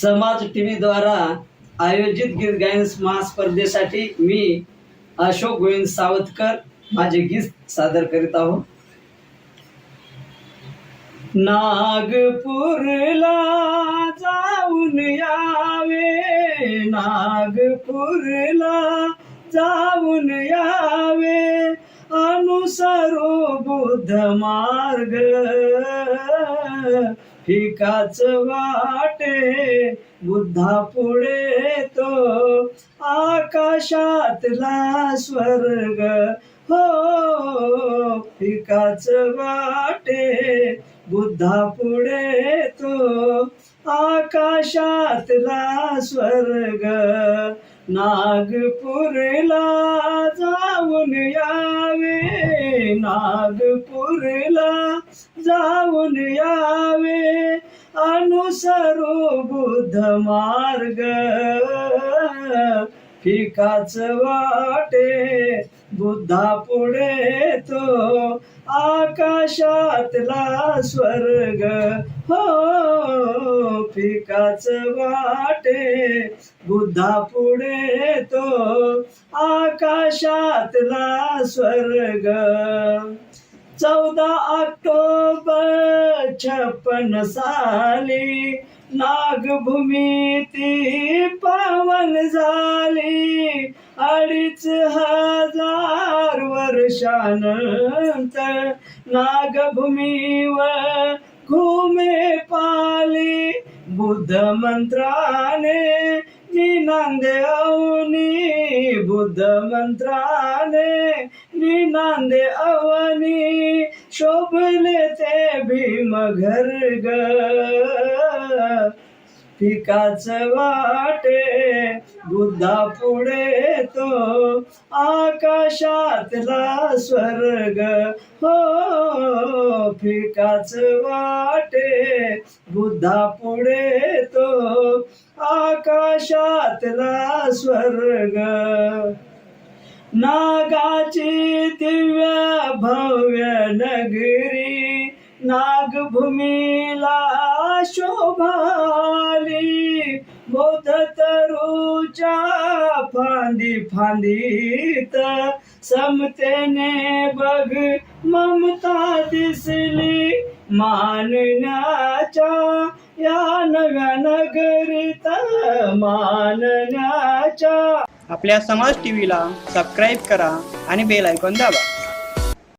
समाज टीव्ही द्वारा आयोजित गीत गायन महास्पर्धेसाठी मी अशोक गोविंद सावतकर माझे गीत सादर करीत आहोत. नागपूरला जाऊन यावे नागपूरला जाऊन यावे अनुसरो बुद्ध मार्ग. फिकाच वाटे बुद्धा पुढे तो आकाशातला स्वर्ग हो फिकाच वाटे बुद्धा पुढे तो आकाशातला स्वर्ग नागपूरला जाऊन यावे नागपूरला जाऊन यावे. अनुसरो बुद्ध मार्ग फिकाच वाटे बुद्धा पुढे तो आकाशातला स्वर्ग. हो फिकाच वाटे. बुद्धा पुढे तो आकाशातला स्वर्ग. चौदा ऑक्टोबर छप्पन साली नागभूमी ती पावन झाली. अडीच हजार वर्षानंतर नागभूमीवर घुमे पाली बुद्ध मंत्राने निनांदे अवनी बुद्ध मंत्राने निनांदे अवनी शोभले ते भीम घरग पिकाच वाटे बुद्धा पुढे तो आकाशातला स्वर्ग. हो फिकाच वाटे. बुद्धा पुढे तो आकाशातला स्वर्ग. नागाची दिव्य भव्य नगरी. नागभूमीला शोभा. बौद्ध तरुच्या फांदी फांदीत. समतेने बघ ममता दिसली मानण्याच्या या नव्या नगरीत मानण्याच्या. आपल्या समाज टीव्हीला सबस्क्राईब करा आणि बेल ऐकून दाबा.